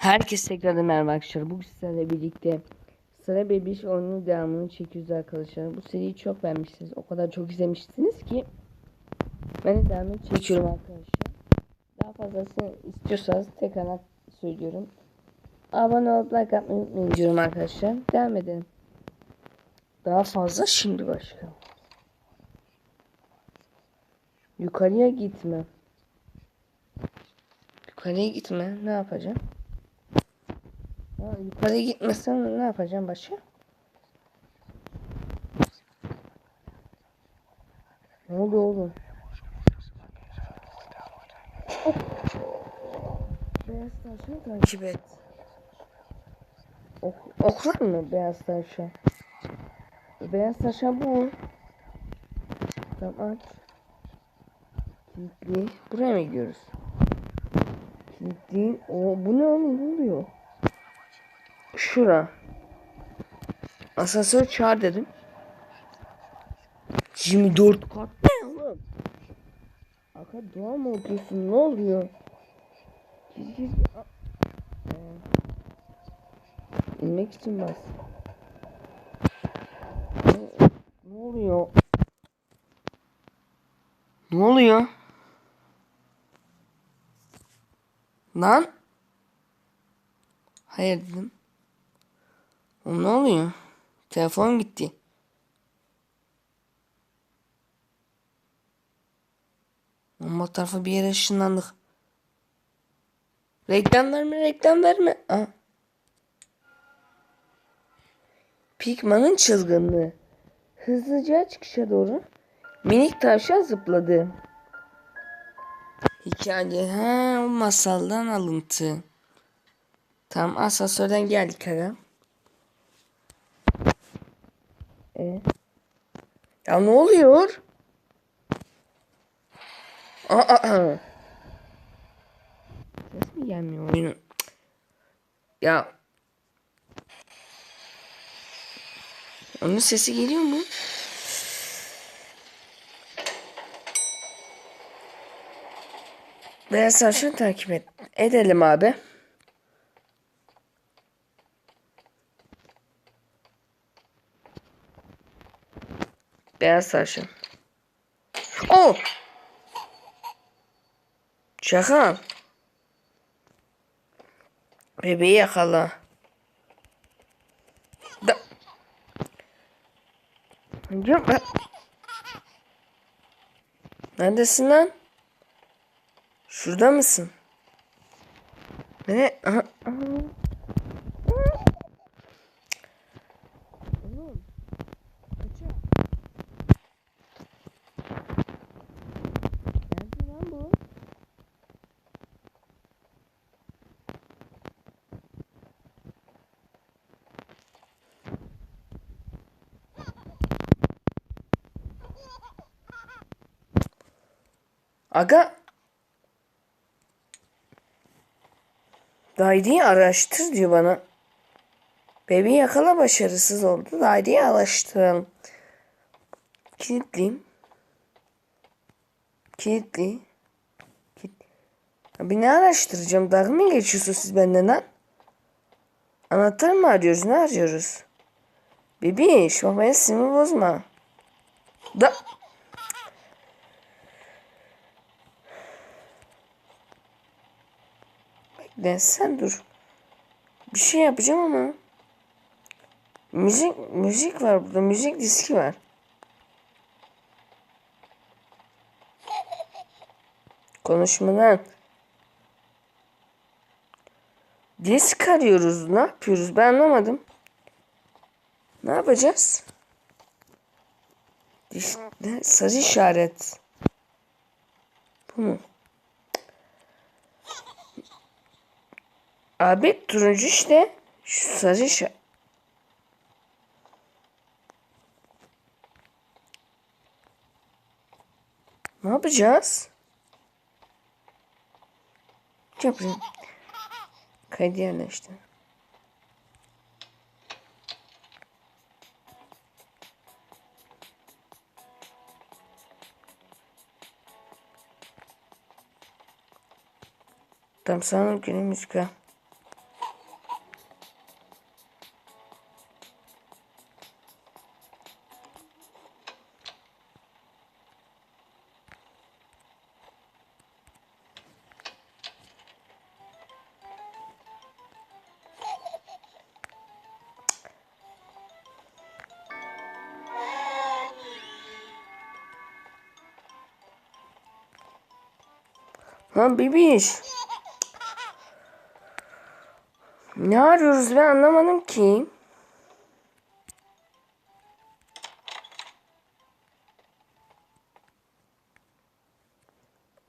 Herkese tekrardan merhaba arkadaşlar. Bugün sizlerle birlikte Sıra Bebiş oyunun devamını çekiyoruz arkadaşlar. Bu seriyi çok beğenmişsiniz. O kadar çok izlemişsiniz ki ben de devamını çekiyorum arkadaşlar. Daha fazlasını istiyorsanız tekrar söylüyorum. Abone olup like atmayı unutmayın diyorum arkadaşlar. Devam edelim. Daha fazla şimdi başka. Yukarıya gitme. Yukarıya gitme. Ne yapacağım? Ya yukarıya gitmesen ne yapacağım başka? Ne oldu oğlum? Oh. Beyaz tavşanı takip et. Ok, oklar mı beyaz tavşan? Beyaz tavşan bu. Tamam. Kilitli. Buraya mı gidiyoruz? Kilitli. O bu ne oğlum ne oluyor? Şura. Asansör çağır dedim. 24 kat oğlum? Aka dua mı okuyorsun? Ne oluyor? Giz giz. Aa. Ee, İnmek için bas. Ne, ne oluyor? Ne oluyor? Lan? Hayır dedim. O ne oluyor? Telefon gitti. Ama tarafa bir yere ışınlandık. Reklam verme, reklam verme. Aa. Pikman'ın çılgınlığı. Hızlıca çıkışa doğru minik tavşan zıpladı. Hikaye ha o masaldan alıntı. Tam asansörden geldik aga. E? Ya ne oluyor? Aa, aa. Ses mi gelmiyor oyunun? Ya. Onun sesi geliyor mu? Beyaz tavşan takip et. Edelim abi. Beyaz tavşan. Oh! Şaka. Bebeği yakala. Da. Neredesin lan? Şurada mısın? Ne? Aha, aha. Aga. Daireyi araştır diyor bana. Bebeği yakala başarısız oldu. Daireyi araştıralım. Kilitliyim. Kilitli. Kilit. Abi ne araştıracağım? Dalga mı geçiyorsunuz siz benden lan? Anahtar mı arıyoruz? Ne arıyoruz? Bebiş bak benim sinirimi bozma. Da. Bekle sen dur. Bir şey yapacağım ama. Müzik müzik var burada. Müzik diski var. Konuşmadan. Disk arıyoruz. Ne yapıyoruz? Ben anlamadım. Ne yapacağız? Disk? Sarı işaret. Bu mu? Abi turuncu işte. Şu sarı işaret. Ne yapacağız? Yapayım. Kaydı yerleştir. Tamam sana günün müzik Lan bebiş. Ne arıyoruz ben anlamadım ki.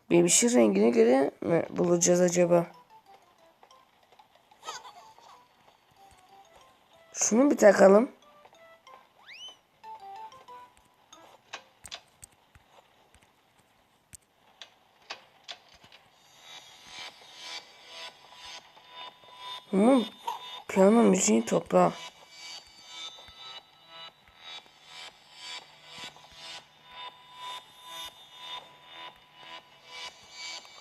Bebişin rengine göre mi bulacağız acaba? Şunu bir takalım. Piyano müziği topla.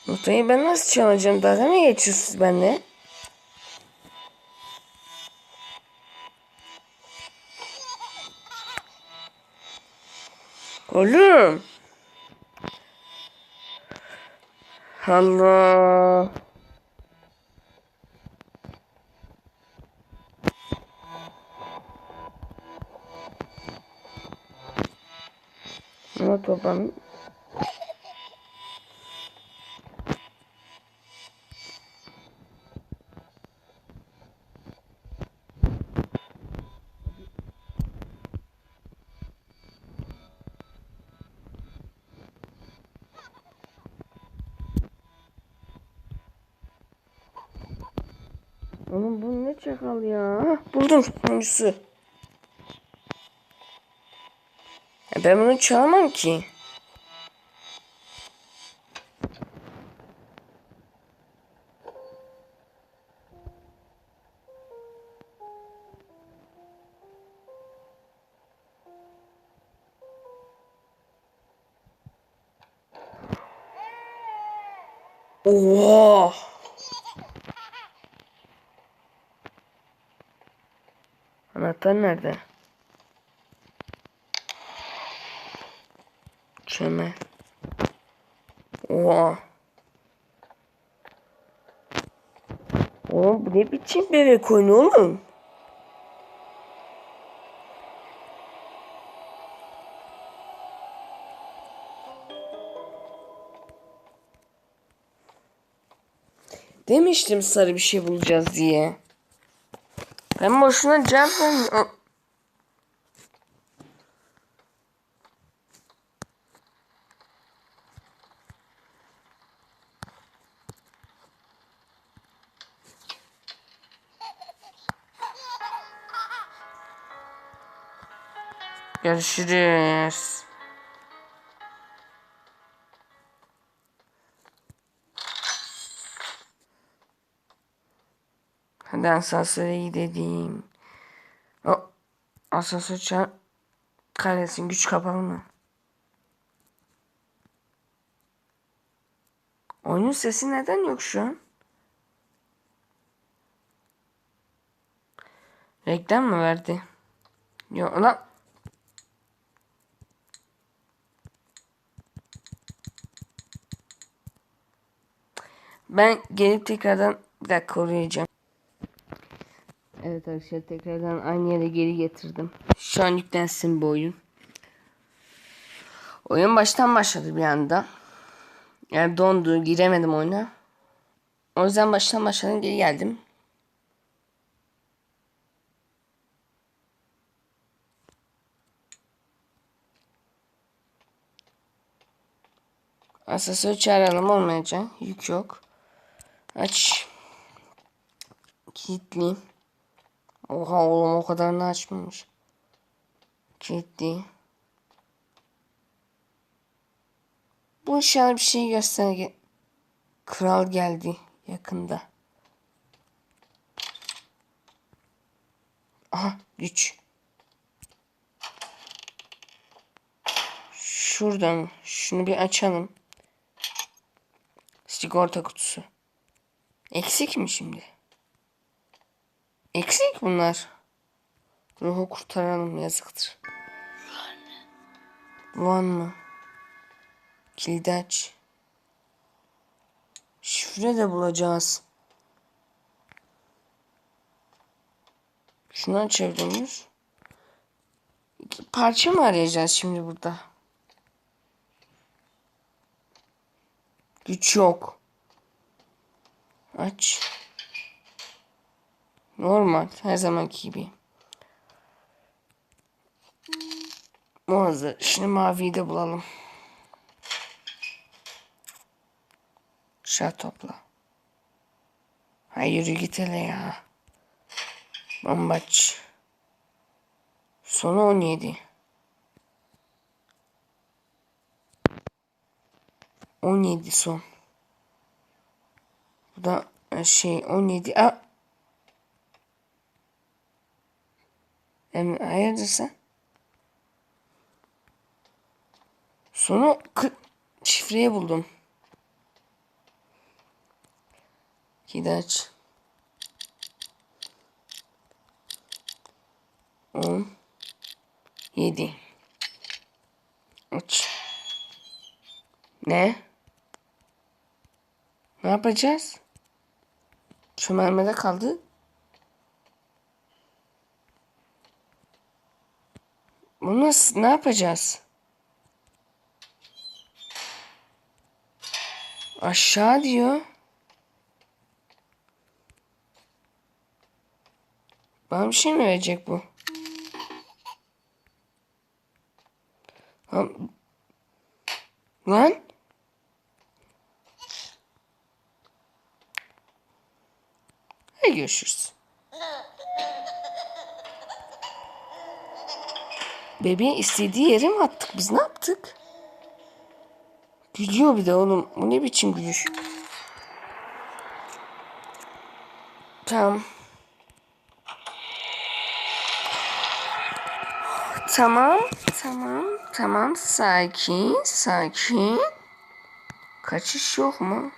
Notayı ben nasıl çalacağım? Dalga mı geçiyorsunuz benimle? Oğlum. Allah. Ama toplam Oğlum bu ne çakal ya? Buldum sonuncusu. Ya ben bunu çalamam ki. Oha! Anahtar nerede? Çömel. Oha. Oğlum bu ne biçim bebek oyunu? Demiştim sarı bir şey bulacağız diye. Ben boşuna cevap vermiyorum. Görüşürüz. Hadi asansöre gidelim. O asansör çağır. Kahretsin güç kapalı mı? Oyunun sesi neden yok şu an? Reklam mı verdi? Yok lan. Ben gelip tekrardan bir dakika koruyacağım. Evet arkadaşlar tekrardan aynı yere geri getirdim. Şu an yüklensin bu oyun. Oyun baştan başladı bir anda. Yani dondu giremedim oyuna. O yüzden baştan başladım geri geldim. Asansör çağıralım olmayacak. Yük yok. Aç. Kilitli. Oha oğlum o kadarını açmamış. Kilitli. Bu inşallah bir şey göster. Kral geldi yakında. Aha güç. Şuradan şunu bir açalım. Sigorta kutusu. Eksik mi şimdi? Eksik bunlar. Ruhu kurtaralım yazıktır. Van mı? Kilidi aç. Şifre de bulacağız. Açabiliyor muyuz? İki parça mı arayacağız şimdi burada? Güç yok. Aç. Normal. Her zamanki gibi. Hazır. Şimdi maviyi de bulalım. Şah topla. Hayır git hele ya. Bombaç. Sonu 17. 17 son. Bu da e, şey 17. Aa. Em, hayırdır sen? Sonu kı- şifreyi buldum. Gidi aç. 10 7 Aç. Ne? Ne yapacağız? Çömelmede kaldı. Bunu nasıl, ne yapacağız? Aşağı diyor. Bana bir şey mi verecek bu? Lan. Lan. Görüşürüz. Bebeğin istediği yere mi attık? Biz ne yaptık? Gülüyor bir de oğlum. Bu ne biçim gülüş? Tamam. Tamam, tamam, tamam. Sakin, sakin. Kaçış yok mu?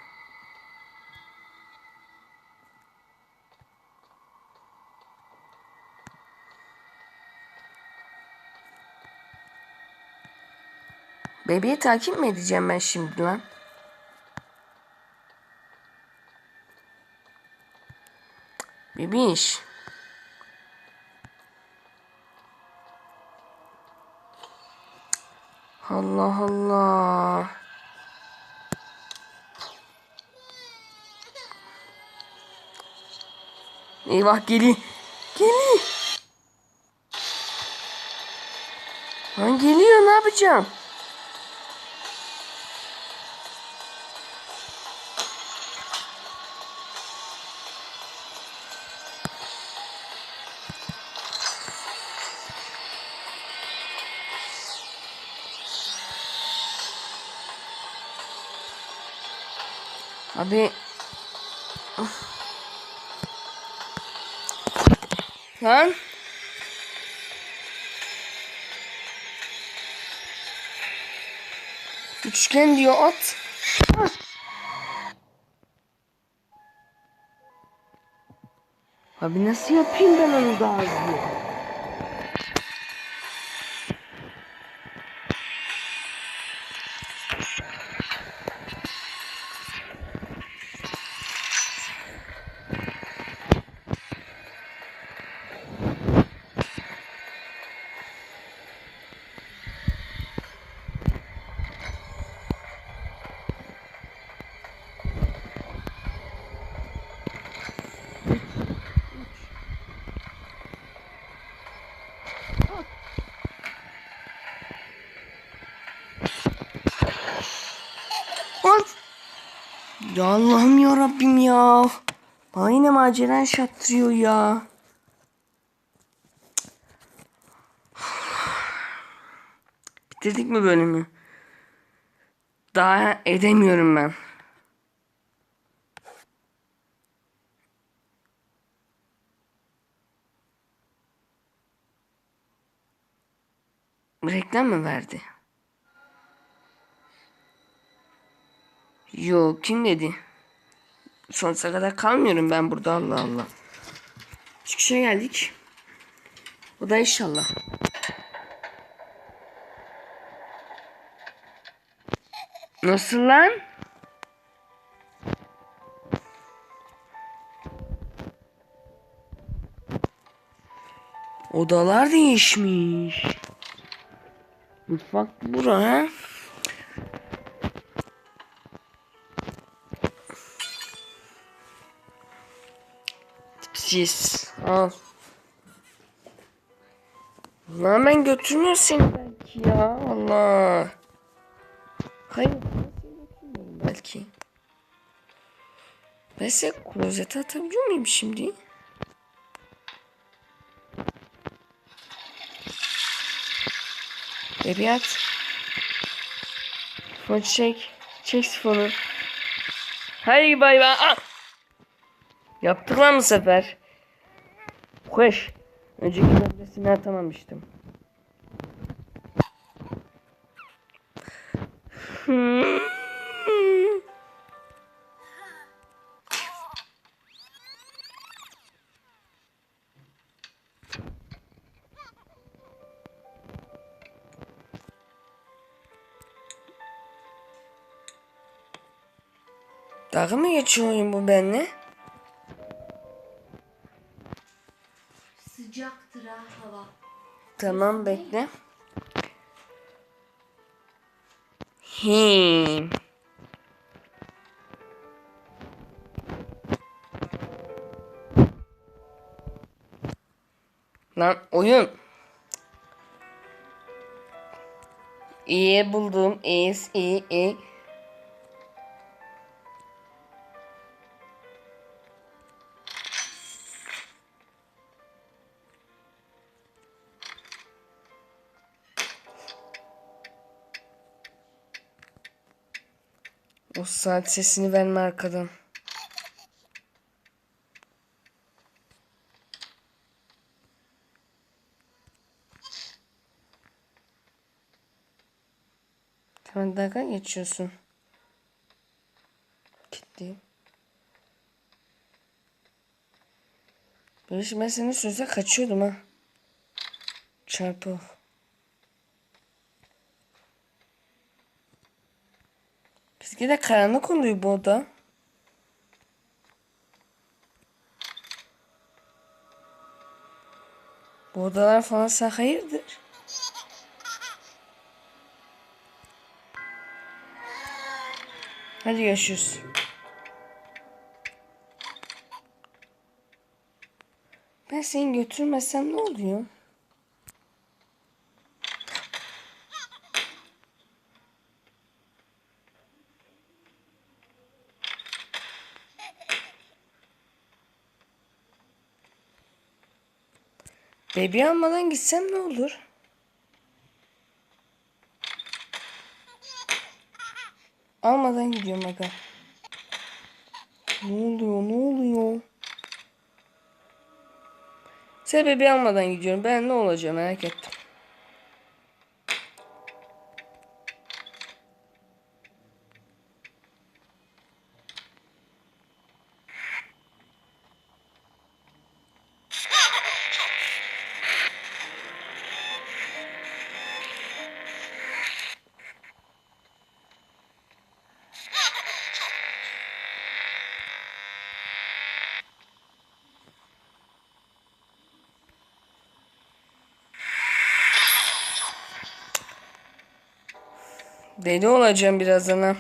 Bebeği takip mi edeceğim ben şimdi lan? Bebiş. Allah Allah. Eyvah geli. Geli. Lan geliyor ne yapacağım? Abi. Of. Lan. Üçgen diyor at. Abi nasıl yapayım ben onu daha hızlı? Ya Allah'ım ya Rabbim ya. Bana yine macera yaşattırıyor ya. Bitirdik mi bölümü? Daha edemiyorum ben. Reklam mı verdi? Yo kim dedi? Sonsuza kadar kalmıyorum ben burada Allah Allah. Çıkışa geldik. Bu da inşallah. Nasıl lan? Odalar değişmiş. Mutfak bura ha? Cis. Al. Lan ben götürmüyor seni belki ya. Allah. Hayır. Belki. Ben size klozete atabiliyor muyum şimdi? Bebi at. Fonu çek. Çek sifonu. Hayır bay bay. Ah! Yaptık lan bu sefer. Hoş. Önceki bölgesini atamamıştım. Dalga mı geçiyor oyun bu benimle? Ha hava. Tamam bekle. Hmm. Lan oyun. İyi buldum. İyi, iyi, iyi. Saat sesini verme arkadan. Tamam dalga geçiyorsun. Gitti. Şimdi ben senin sözle kaçıyordum ha. Çarpı. Bizde de karanlık oluyor bu oda. Bu odalar falan sen hayırdır? Hadi görüşürüz. Ben seni götürmesem ne oluyor? Bebi almadan gitsem ne olur? Almadan gidiyorum aga. Ne oluyor? Ne oluyor? Sebebi almadan gidiyorum. Ben ne olacağım merak ettim. Deli olacağım birazdan ha.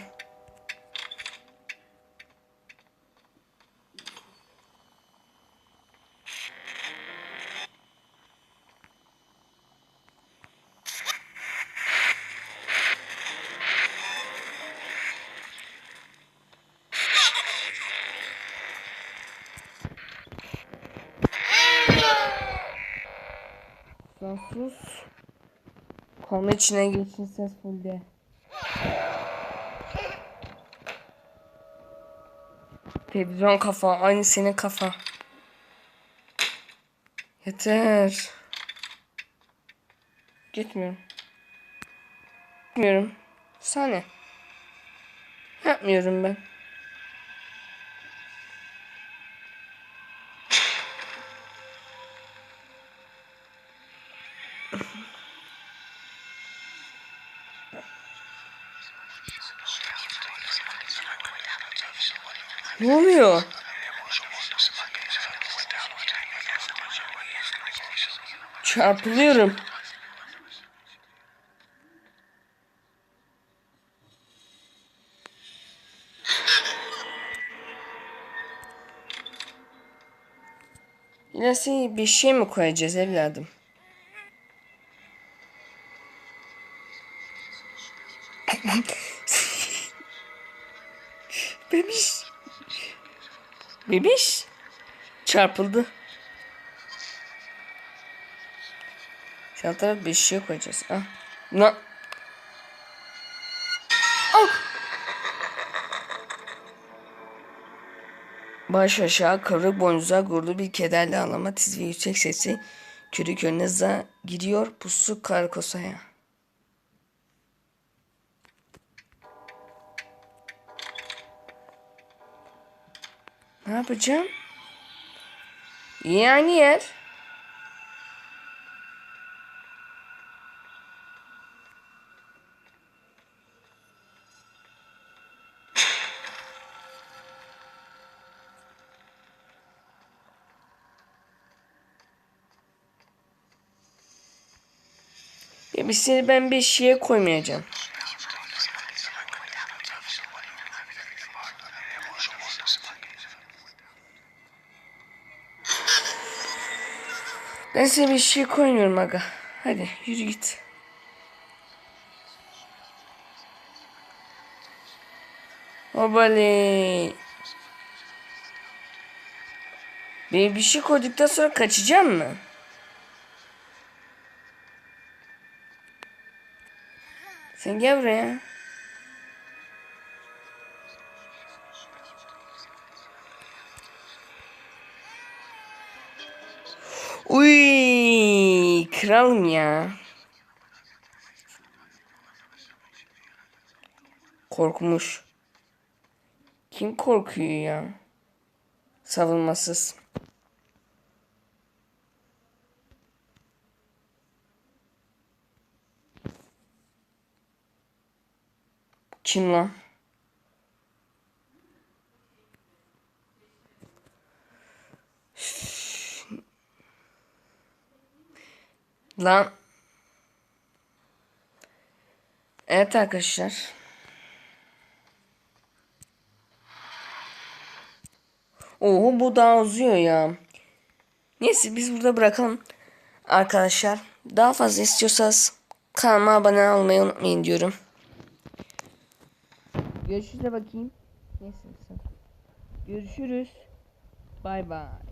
Sus. Konu içine geçin ses full de. Televizyon kafa. Aynı senin kafa. Yeter. Gitmiyorum. Gitmiyorum. Sahne. Yapmıyorum ben. Ne oluyor? Çarpılıyorum. İlerisi bir şey mi koyacağız evladım? Bebiş. Çarpıldı. Şu taraf bir şey koyacağız. Ah. Na. Ah. Baş aşağı kıvrık boynuzlar gururlu bir kederle ağlama tiz ve yüksek sesi kürük önüne za gidiyor pusu karkosaya. Ne yapacağım? Yani yer. Ya bir seni ben bir şeye koymayacağım. Ben seni bir şey koymuyorum aga. Hadi yürü git. Obale. Bir bir şey koyduktan sonra kaçacağım mı? Sen gel buraya. Kralım ya. Korkmuş. Kim korkuyor ya? Savunmasız. Kim lan? Lan. Evet arkadaşlar. Oo bu daha uzuyor ya. Neyse biz burada bırakalım. Arkadaşlar daha fazla istiyorsanız kanalıma abone olmayı unutmayın diyorum. Görüşürüz bakayım. Neyse. Görüşürüz. Bay bay.